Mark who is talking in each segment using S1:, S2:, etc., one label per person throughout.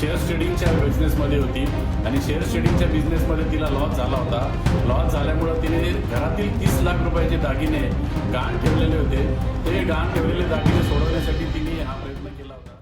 S1: Share ट्रेडिंगच्या बिझनेसमध्ये होती. आणि शेअर ट्रेडिंगच्या बिझनेसमध्ये तिला लॉस झाला होता. लॉस झाल्यामुळं तिने घरातील तीस लाख रुपयाचे दागिने गहाण ठेवलेले होते. ते गहाण ठेवलेले दागिने सोडवण्यासाठी तिने हा प्रयत्न केला होता.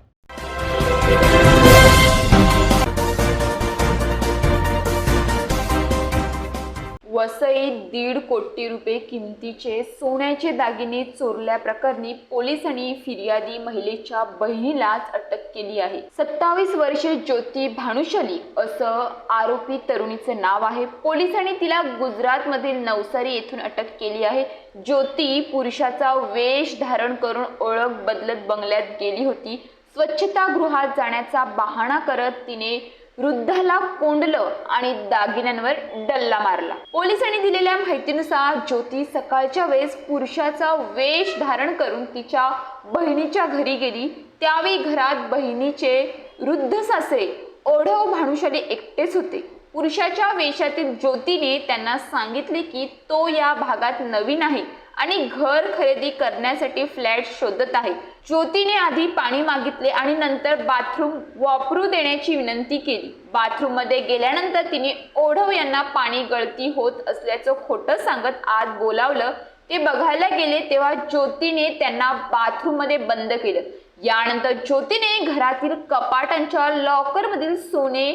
S2: वसईत दीड कोटी रुपये किमतीचे सोन्याचे दागिने चोरल्याप्रकरणी पोलिसांनी फिर्यादी महिलेच्या बहिणीलाच अटक केली आहे. सत्तावीस वर्षे ज्योती भानुशाली असं आरोपी तरुणीचं नाव आहे. पोलिसांनी तिला गुजरातमधील नवसारी येथून अटक केली आहे. ज्योती पुरुषाचा वेश धारण करून ओळख बदलत बंगल्यात गेली होती. स्वच्छतागृहात जाण्याचा बहाणा करत तिने वृद्धाला कोंडलं आणि दागिन्यांवर डल्ला मारला. पोलिसांनी दिलेल्या माहितीनुसार ज्योती सकाळच्या वेळेस पुरुषाचा वेश धारण करून तिच्या बहिणीच्या घरी गेली. त्यावेळी घरात बहिणीचे वृद्ध सासरे ओढव भानुशाली एकटेच होते. पुरुषाच्या वेशातील ज्योतीने त्यांना सांगितले की तो या भागात नवीन आहे आणि घर खरेदी करण्यासाठी फ्लॅट शोधत आहे. ज्योतीने आधी पाणी मागितले आणि नंतर बाथरूम वापरू देण्याची विनंती केली. बाथरूममध्ये गेल्यानंतर तिने ओढव यांना पाणी गळती होत असल्याचं खोटं सांगत आत बोलावलं. ते बघायला गेले तेव्हा ज्योतीने त्यांना बाथरूममध्ये बंद केलं. यानंतर ज्योतीने घरातील कपाटांच्या लॉकर मधील सोने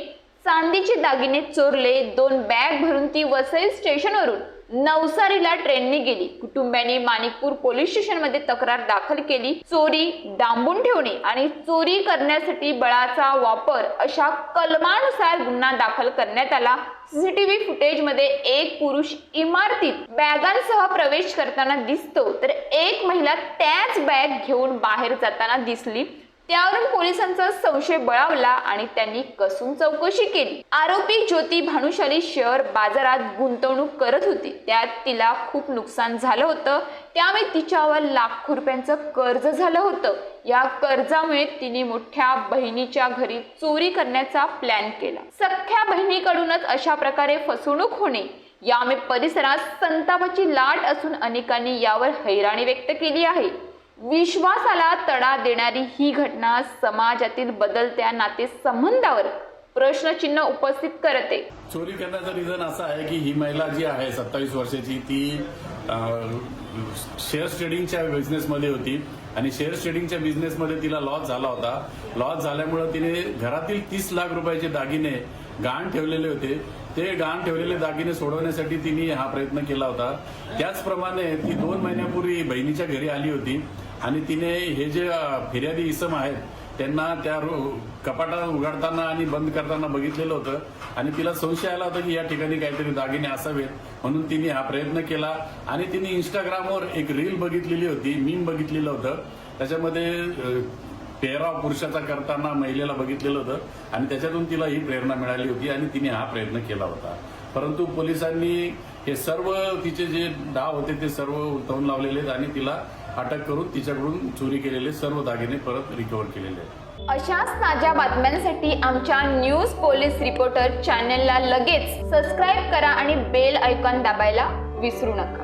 S2: चांदीचे दागिने चोरले दोन बॅग भरून ती वसई स्टेशनवरून नवसारीला ट्रेनने गेली. कुटुंबियांनी माणिकपूर पोलीस स्टेशनमध्ये तक्रार दाखल केली. चोरी डांबून ठेवणे आणि चोरी करण्यासाठी बळाचा वापर अशा कलमानुसार गुन्हा दाखल करण्यात आला. सीसीटीव्ही फुटेजमध्ये एक पुरुष इमारतीत बॅगांसह प्रवेश करताना दिसतो. तर एक महिला त्याच बॅग घेऊन बाहेर जाताना दिसली. त्यावरून पोलिसांचा संशय बळावला आणि त्यांनी कसून चौकशी केली. आरोपी ज्योती भानुशाली शेअर बाजारात गुंतवणूक करत होती. त्यात तिला खूप नुकसान झालं होतं. त्यामुळे तिच्यावर लाखो रुपयांचं कर्ज झालं होतं. या कर्जामुळे तिने मोठ्या बहिणीच्या घरी चोरी करण्याचा प्लॅन केला. सख्या बहिणीकडूनच अशा प्रकारे फसवणूक होणे यामुळे परिसरात संतापाची लाट असून अनेकांनी यावर हैराणी व्यक्त केली आहे. विश्वासाला तडा देणारी ही घटना समाजातील बदलत्या नातेसंबंधावर प्रश्नचिन्ह उपस्थित करते.
S1: चोरी करण्याचं रिझन असं आहे की ही महिला जी आहे सत्तावीस वर्षाची ती शेअर ट्रेडिंगच्या बिझनेसमध्ये होती आणि शेअर ट्रेडिंगच्या बिझनेसमध्ये तिला लॉस झाला होता. लॉस झाल्यामुळं तिने घरातील तीस लाख रुपयाचे दागिने गहाण ठेवलेले होते. ते गहाण ठेवलेले दागिने सोडवण्यासाठी तिने हा प्रयत्न केला होता. त्याचप्रमाणे ती दोन महिन्यापूर्वी बहिणीच्या घरी आली होती. आणि तिने हे जे फिर्यादी इसम आहेत त्यांना त्या रो- कपाटा उघडताना आणि बंद करताना बघितलेलं होतं. आणि तिला संशय आला होता की या ठिकाणी काहीतरी दागिने असावेत. म्हणून तिने हा प्रयत्न केला आणि तिने इंस्टाग्रामवर एक रील बघितलेली होती मीम बघितलेलं होतं. त्याच्यामध्ये पेहराव पुरुषाचा करताना महिलेला बघितलेलं होतं आणि त्याच्यातून तिला ही प्रेरणा मिळाली होती आणि तिने हा प्रयत्न केला होता. परंतु पोलिसांनी हे सर्व तिचे जे डाव होते ते सर्व उलटवून लावलेले आहेत आणि तिला अटक करून तिच्याकडून चोरी केलेले सर्व दागिने परत रिकव्हर केलेले आहेत.
S2: अशाच ताज्या बातम्यांसाठी आमच्या न्यूज पोलीस रिपोर्टर चॅनेलला लगेच सबस्क्राईब करा आणि बेल ऐकॉन दाबायला विसरू नका.